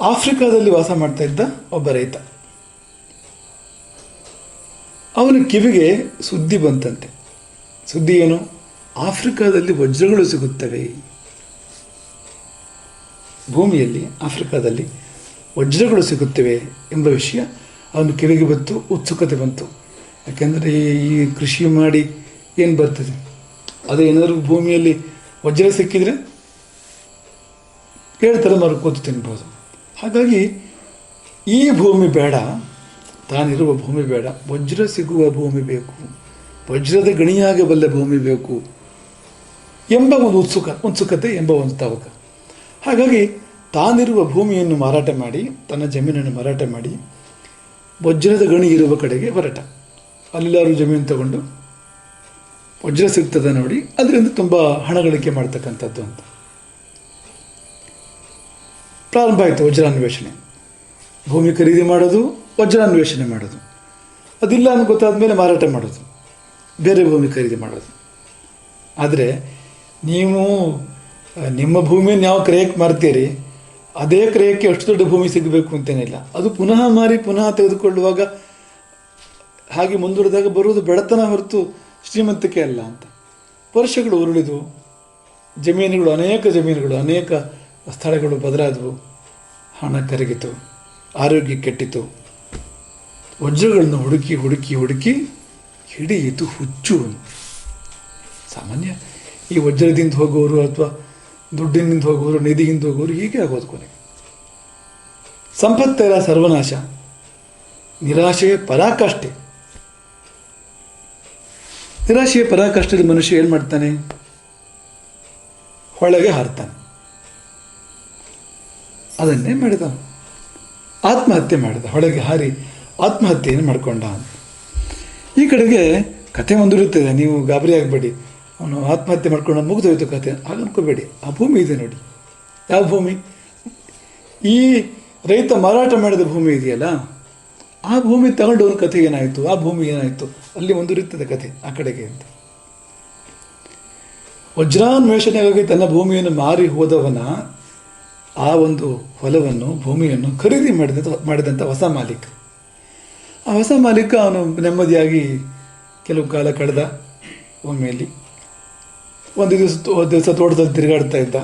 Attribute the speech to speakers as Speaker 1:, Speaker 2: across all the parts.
Speaker 1: ಆಫ್ರಿಕಾದಲ್ಲಿ ವಾಸ ಮಾಡ್ತಾ ಇದ್ದ ಒಬ್ಬ ರೈತ. ಅವನ ಕಿವಿಗೆ ಸುದ್ದಿ ಬಂತಂತೆ. ಸುದ್ದಿ ಏನು? ಆಫ್ರಿಕಾದಲ್ಲಿ ವಜ್ರಗಳು ಸಿಗುತ್ತವೆ. ಭೂಮಿಯಲ್ಲಿ ಆಫ್ರಿಕಾದಲ್ಲಿ ವಜ್ರಗಳು ಸಿಗುತ್ತವೆ ಎಂಬ ವಿಷಯ ಅವನು ಕಿವಿಗೆ ಬಂತು, ಉತ್ಸುಕತೆ ಬಂತು. ಯಾಕೆಂದರೆ ಈ ಕೃಷಿ ಮಾಡಿ ಏನು ಬರ್ತದೆ? ಅದು ಏನಾದರೂ ಭೂಮಿಯಲ್ಲಿ ವಜ್ರ ಸಿಕ್ಕಿದರೆ ಹೇಳ್ತಾರೆ ಮರು ಕೂತು ತಿನ್ಬೋದು. ಹಾಗಾಗಿ ಈ ಭೂಮಿ ಬೇಡ, ತಾನಿರುವ ಭೂಮಿ ಬೇಡ. ವಜ್ರ ಸಿಗುವ ಭೂಮಿ ಬೇಕು. ವಜ್ರದ ಗಣಿಯಾಗಬಲ್ಲ ಭೂಮಿ ಬೇಕು ಎಂಬ ಒಂದು ಉತ್ಸುಕ, ಉತ್ಸುಕತೆ ಎಂಬ ಒಂದು ತವಕ. ಹಾಗಾಗಿ ತಾನಿರುವ ಭೂಮಿಯನ್ನು ಮಾರಾಟ ಮಾಡಿ, ತನ್ನ ಜಮೀನನ್ನು ಮಾರಾಟ ಮಾಡಿ, ವಜ್ರದ ಗಣಿ ಇರುವ ಕಡೆಗೆ ಹೊರಟ. ಅಲ್ಲೆಲ್ಲರೂ ಜಮೀನು ತಗೊಂಡು ವಜ್ರ ಸಿಗ್ತದೆ ನೋಡಿ ಅದರಿಂದ ತುಂಬ ಹಣ ಗಳಿಕೆ ಮಾಡ್ತಕ್ಕಂಥದ್ದು ಅಂತ. ಪ್ರಾರಂಭ ಆಯಿತು ವಜ್ರಾನ್ವೇಷಣೆ ಭೂಮಿ ಖರೀದಿ ಮಾಡೋದು ವಜ್ರಾನ್ವೇಷಣೆ ಮಾಡೋದು. ಅದಿಲ್ಲ ಅಂತ ಗೊತ್ತಾದ ಮೇಲೆ ಮಾರಾಟ ಮಾಡೋದು. ಬೇರೆ ಭೂಮಿ ಖರೀದಿ ಮಾಡೋದು. ಆದರೆ, ನೀವು ನಿಮ್ಮ ಭೂಮಿಯನ್ನು ಯಾವ ಕ್ರಯಕ್ಕೆ ಮಾರ್ತೀರಿ, ಅದೇ ಕ್ರಯಕ್ಕೆ ಅಷ್ಟು ದೊಡ್ಡ ಭೂಮಿ ಸಿಗಬೇಕು ಅಂತೇನಿಲ್ಲ ಅದು ಪುನಃ ಮಾರಿ, ಪುನಃ ತೆಗೆದುಕೊಳ್ಳುವಾಗ ಹಾಗೆ ಮುಂದುವರೆದಾಗ ಬರುವುದು ಬೆಳತನ ಹೊರತು ಶ್ರೀಮಂತಿಕೆ ಅಲ್ಲ ಅಂತ. ವರ್ಷಗಳು ಉರುಳಿದು, ಜಮೀನುಗಳು, ಅನೇಕ ಜಮೀನುಗಳು, ಅನೇಕ ಸ್ಥಳಗಳು ಬದಲಾದವು. ಹಣ ಕರಗಿತು. ಆರೋಗ್ಯ ಕೆಟ್ಟಿತು. ವಜ್ರಗಳನ್ನು ಹುಡುಕಿ ಹುಡುಕಿ ಹುಡುಕಿ ಹಿಡಿಯಿತು ಹುಚ್ಚು. ಸಾಮಾನ್ಯ ಈ ವಜ್ರದಿಂದ ಹೋಗೋರು ಅಥವಾ ದುಡ್ಡಿನಿಂದ ಹೋಗೋರು ನಿಧಿಯಿಂದ ಹೋಗೋರು ಹೀಗೆ ಆಗೋದು ಕೊನೆಗೆ ಸಂಪತ್ತೆಲ್ಲ ಸರ್ವನಾಶ. ನಿರಾಶೆಯ ಪರಾಕಾಷ್ಠೆ. ನಿರಾಶೆಯ ಪರಾಕಾಷ್ಠದ ಮನುಷ್ಯ ಏನು ಮಾಡ್ತಾನೆ? ಹೊಳೆಗೆ ಹಾರ್ತಾನೆ. ಅದನ್ನೇ ಮಾಡಿದ. ಆತ್ಮಹತ್ಯೆ ಮಾಡಿದ. ಹೊಳೆಗೆ ಹಾರಿ ಆತ್ಮಹತ್ಯೆಯನ್ನು ಮಾಡಿಕೊಂಡ. ಅಂತ ಈ ಕಡೆಗೆ ಕತೆ ಹೊಂದಿರುತ್ತದೆ ನೀವು ಗಾಬರಿ ಆಗಬೇಡಿ. ಅವನು ಆತ್ಮಹತ್ಯೆ ಮಾಡ್ಕೊಂಡು ಮುಗಿದೋಯ್ತು ಕಥೆ ಹಾಗೆ ಅನ್ಕೋಬೇಡಿ. ಆ ಭೂಮಿ ಇದೆ ನೋಡಿ. ಯಾವ ಭೂಮಿ? ಈ ರೈತ ಮಾರಾಟ ಮಾಡಿದ ಭೂಮಿ ಇದೆಯಲ್ಲ, ಆ ಭೂಮಿ ತಗೊಂಡವ್ರ ಕಥೆ ಏನಾಯಿತು? ಆ ಭೂಮಿ ಏನಾಯಿತು? ಅಲ್ಲಿ ಮುಂದುವರಿಯುತ್ತದೆ ಕಥೆ ಆ ಕಡೆಗೆ ಅಂತ. ವಜ್ರಾನ್ವೇಷಣೆಗಾಗಿ ತನ್ನ ಭೂಮಿಯನ್ನು ಮಾರಿ ಹೋದವನ ಆ ಒಂದು ಹೊಲವನ್ನು, ಭೂಮಿಯನ್ನು ಖರೀದಿ ಮಾಡಿದ ಮಾಡಿದಂಥ ಹೊಸ ಮಾಲೀಕ. ಆ ಹೊಸ ಮಾಲೀಕ ಅವನು ನೆಮ್ಮದಿಯಾಗಿ ಕೆಲವು ಕಾಲ ಕಳೆದ ಭೂಮಿಯಲ್ಲಿ. ಒಂದು ದಿವಸ ದಿವಸ ತೋಟದಲ್ಲಿ ತಿರುಗಾಡ್ತಾ ಇದ್ದ.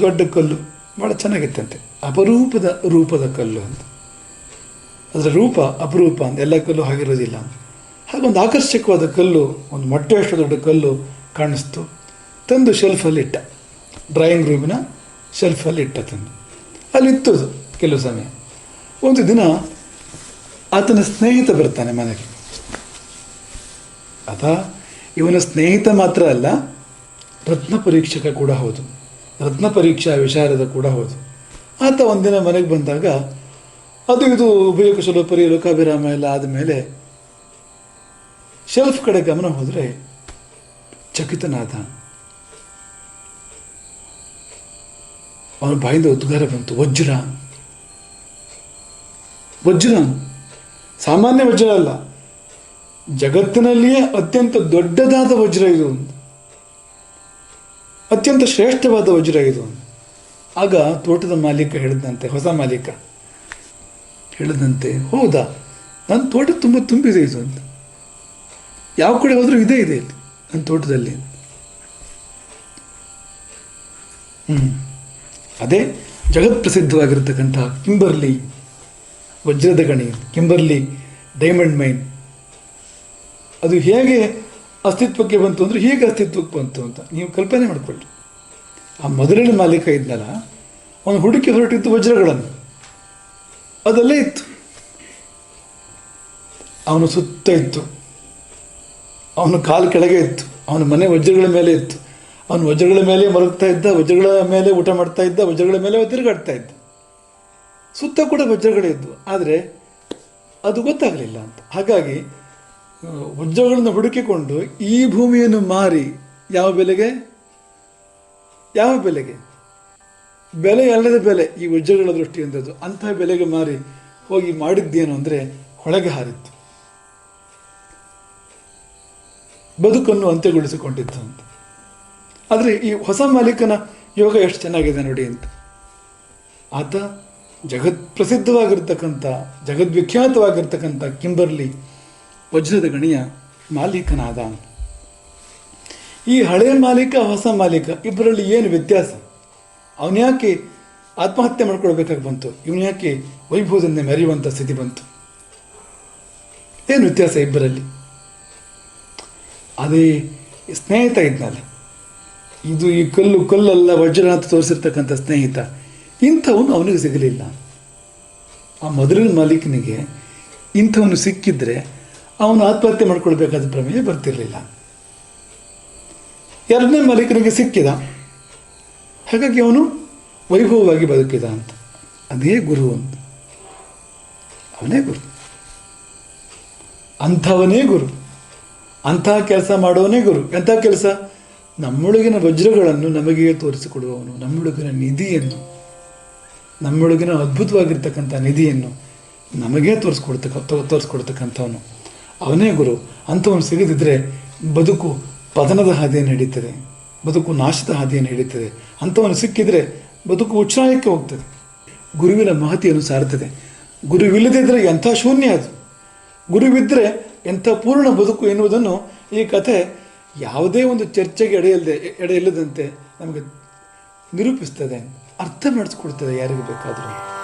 Speaker 1: ದೊಡ್ಡ ಕಲ್ಲು ಭಾಳ ಚೆನ್ನಾಗಿತ್ತಂತೆ. ಅಪರೂಪದ ರೂಪದ ಕಲ್ಲು ಅಂತ. ಅದರ ರೂಪ ಅಪರೂಪ ಅಂತ. ಎಲ್ಲ ಕಲ್ಲು ಹಾಗಿರೋದಿಲ್ಲ ಹಾಗೊಂದು ಆಕರ್ಷಕವಾದ ಕಲ್ಲು, ಒಂದು ಮೊಟ್ಟೆಯಷ್ಟು ದೊಡ್ಡ ಕಲ್ಲು ಕಾಣಿಸ್ತು. ತಂದು ಶೆಲ್ಫಲ್ಲಿ ಇಟ್ಟ. ಡ್ರಾಯಿಂಗ್ ರೂಮಿನ ಶೆಲ್ಫಲ್ಲಿ ಇಟ್ಟ ತಂದು. ಅಲ್ಲಿತ್ತು ಕೆಲವು ಸಮಯ. ಒಂದು ದಿನ ಆತನ ಸ್ನೇಹಿತ ಬರ್ತಾನೆ ಮನೆಗೆ. ಆತ ಇವನ ಸ್ನೇಹಿತ ಮಾತ್ರ ಅಲ್ಲ, ರತ್ನ ಪರೀಕ್ಷಕ ಕೂಡ ಹೌದು. ರತ್ನ ಪರೀಕ್ಷಾ ವಿಚಾರದ ಕೂಡ ಹೌದು. ಆತ ಒಂದಿನ ಮನೆಗೆ ಬಂದಾಗ, ಅದು ಇದು ಉಪಯೋಗ ಪರಿ ಲೋಕಾಭಿರಾಮ ಎಲ್ಲ ಆದಮೇಲೆ ಶೆಲ್ಫ್ ಕಡೆ ಗಮನ ಹೋದರೆ ಚಕಿತನಾದ ಅವನ ಬಾಯಿಂದ ಉದ್ಗಾರ ಬಂತು. ವಜ್ರ. ವಜ್ರ. ಸಾಮಾನ್ಯ ವಜ್ರ ಅಲ್ಲ. ಜಗತ್ತಿನಲ್ಲಿಯೇ ಅತ್ಯಂತ ದೊಡ್ಡದಾದ ವಜ್ರ ಇದು ಒಂದು. ಅತ್ಯಂತ ಶ್ರೇಷ್ಠವಾದ ವಜ್ರ ಇದು. ಆಗ ತೋಟದ ಮಾಲೀಕ ಹೇಳಿದಂತೆ, ಹೊಸ ಮಾಲೀಕ ಹೇಳಿದಂತೆ, ಹೌದಾ? ನನ್ನ ತೋಟ ತುಂಬ ತುಂಬಿದೆ ಇದು ಅಂತ. ಯಾವ ಕಡೆ ಹೋದರೂ ಇದೇ ಇದೆ ಇಲ್ಲಿ, ನನ್ನ ತೋಟದಲ್ಲಿ. ಹ್ಞೂ ಅದೇ ಜಗತ್ ಪ್ರಸಿದ್ಧವಾಗಿರ್ತಕ್ಕಂಥ ಕಿಂಬರ್ಲಿ ವಜ್ರದ ಗಣಿ, ಕಿಂಬರ್ಲಿ ಡೈಮಂಡ್ ಮೈನ್. ಅದು ಹೇಗೆ ಅಸ್ತಿತ್ವಕ್ಕೆ ಬಂತು ಅಂದರೆ ಹೇಗೆ ಅಸ್ತಿತ್ವಕ್ಕೆ ಬಂತು ಅಂತ ನೀವು ಕಲ್ಪನೆ ಮಾಡಿಕೊಳ್ಳಿ. ಆ ಮೊದಲನೇ ಮಾಲೀಕ ಇದ್ನಲ್ಲ, ಅವನು ಹುಡುಕಿ ಹೊರಟಿದ್ದು ವಜ್ರಗಳನ್ನು. ಅದಲ್ಲೇ ಇತ್ತು. ಅವನು ಸುತ್ತ ಇತ್ತು. ಅವನು ಕಾಲು ಕೆಳಗೆ ಇತ್ತು. ಅವನ ಮನೆ ವಜ್ರಗಳ ಮೇಲೆ ಇತ್ತು. ಅವನು ವಜ್ರಗಳ ಮೇಲೆ ಮಲಗ್ತಾ ಇದ್ದ, ವಜ್ರಗಳ ಮೇಲೆ ಊಟ ಮಾಡ್ತಾ ಇದ್ದ, ವಜ್ರಗಳ ಮೇಲೆ ತಿರುಗಾಡ್ತಾ ಇದ್ದ. ಸುತ್ತ ಕೂಡ ವಜ್ರಗಳೇ ಆದರೆ ಅದು ಗೊತ್ತಾಗಲಿಲ್ಲ ಅಂತ. ಹಾಗಾಗಿ ವಜ್ರಗಳನ್ನು ಹುಡುಕಿಕೊಂಡು ಈ ಭೂಮಿಯನ್ನು ಮಾರಿ ಯಾವ ಬೆಲೆಗೆ? ಯಾವ ಬೆಲೆಗೆ? ಬೆಲೆ ಅಲ್ಲದ ಬೆಲೆ ಈ ವಜ್ರಗಳ ದೃಷ್ಟಿಯಿಂದದ್ದು. ಅಂತಹ ಬೆಲೆಗೆ ಮಾರಿ ಹೋಗಿ ಮಾಡಿದ್ದೇನು ಅಂದರೆ ಹೊಳೆಗೆ ಹಾರಿತ್ತು. ಬದುಕನ್ನು ಅಂತ್ಯಗೊಳಿಸಿಕೊಂಡಿದ್ದಂತೆ ಅಂತ. ಆದರೆ ಈ ಹೊಸ ಮಾಲೀಕನ ಯೋಗ ಎಷ್ಟು ಚೆನ್ನಾಗಿದೆ ನೋಡಿ ಅಂತ. ಆತ ಜಗತ್ ಪ್ರಸಿದ್ಧವಾಗಿರ್ತಕ್ಕಂಥ, ಜಗದ್ವಿಖ್ಯಾತವಾಗಿರ್ತಕ್ಕಂಥ ಕಿಂಬರ್ಲಿ ವಜ್ರದ ಗಣಿಯ ಮಾಲೀಕನಾದ. ಈ ಹಳೆಯ ಮಾಲೀಕ, ಹೊಸ ಮಾಲೀಕ ಇಬ್ಬರಲ್ಲಿ ಏನು ವ್ಯತ್ಯಾಸ? ಅವನು ಯಾಕೆ ಆತ್ಮಹತ್ಯೆ ಮಾಡ್ಕೊಳ್ಬೇಕಾಗಿ ಬಂತು? ಇವನು ಯಾಕೆ ವೈಭವದಿಂದ ಮೆರೆಯುವಂಥ ಸ್ಥಿತಿ ಬಂತು? ಏನು ವ್ಯತ್ಯಾಸ ಇಬ್ಬರಲ್ಲಿ? ಅದೇ ಸ್ನೇಹಿತ ಇದ್ನಲ್ಲ. ಇದು ಈ ಕಲ್ಲು ಕಲ್ಲಲ್ಲ ವಜ್ರ ಅಂತ ತೋರಿಸಿರ್ತಕ್ಕಂಥ ಸ್ನೇಹಿತ, ಇಂಥವನು ಅವನಿಗೆ ಸಿಗಲಿಲ್ಲ. ಆ ಮೊದಲಿನ ಮಾಲೀಕನಿಗೆ ಇಂಥವನು ಸಿಕ್ಕಿದ್ರೆ ಅವನು ಆತ್ಮಹತ್ಯೆ ಮಾಡ್ಕೊಳ್ಬೇಕಾದ ಪ್ರಮೇಯ ಬರ್ತಿರಲಿಲ್ಲ. ಎರಡನೇ ಮಾಲೀಕನಿಗೆ ಸಿಕ್ಕಿದ. ಹಾಗಾಗಿ ಅವನು ವೈಭವವಾಗಿ ಬದುಕಿದ ಅಂತ. ಅದೇ ಗುರು ಅಂತ. ಅವನೇ ಗುರು. ಅಂಥವನೇ ಗುರು. ಅಂತಹ ಕೆಲಸ ಮಾಡೋನೇ ಗುರು. ಎಂಥ ಕೆಲಸ? ನಮ್ಮೊಳಗಿನ ವಜ್ರಗಳನ್ನು ನಮಗೆ ತೋರಿಸಿಕೊಡುವವನು, ನಮ್ಮೊಳಗಿನ ನಿಧಿಯನ್ನು, ನಮ್ಮೊಳಗಿನ ಅದ್ಭುತವಾಗಿರ್ತಕ್ಕಂಥ ನಿಧಿಯನ್ನು ನಮಗೇ ತೋರಿಸ್ಕೊಡ್ತಕ್ಕ ತೋರಿಸ್ಕೊಡ್ತಕ್ಕಂಥವನು. ಅವನೇ ಗುರು, ಅಂಥವನು ಸಿಗದಿದ್ದರೆ ಬದುಕು ಪತನದ ಹಾದಿಯನ್ನು ಹಿಡಿತದೆ ಬದುಕು ನಾಶದ ಹಾದಿಯನ್ನು ಹಿಡಿತದೆ ಅಂಥವನು ಸಿಕ್ಕಿದರೆ ಬದುಕು ಉಚ್ಚಾಯಕ್ಕೆ ಹೋಗ್ತದೆ. ಗುರುವಿನ ಮಹತಿಯನ್ನು ಸಾರ್ತದೆ ಗುರುವಿಲ್ಲದಿದ್ದರೆ ಎಂಥ ಶೂನ್ಯ ಅದು? ಗುರುವಿದ್ದರೆ ಎಂಥ ಪೂರ್ಣ ಬದುಕು ಎನ್ನುವುದನ್ನು ಈ ಕಥೆ ಯಾವುದೇ ಒಂದು ಚರ್ಚೆಗೆ ಎಡೆಯಲ್ಲದೆ ಎಡೆಯಿಲ್ಲದಂತೆ ನಮಗೆ ನಿರೂಪಿಸ್ತದೆ ಅರ್ಥ ಮಾಡಿಸ್ಕೊಡ್ತದೆ ಯಾರಿಗೂ ಬೇಕಾದರೂ.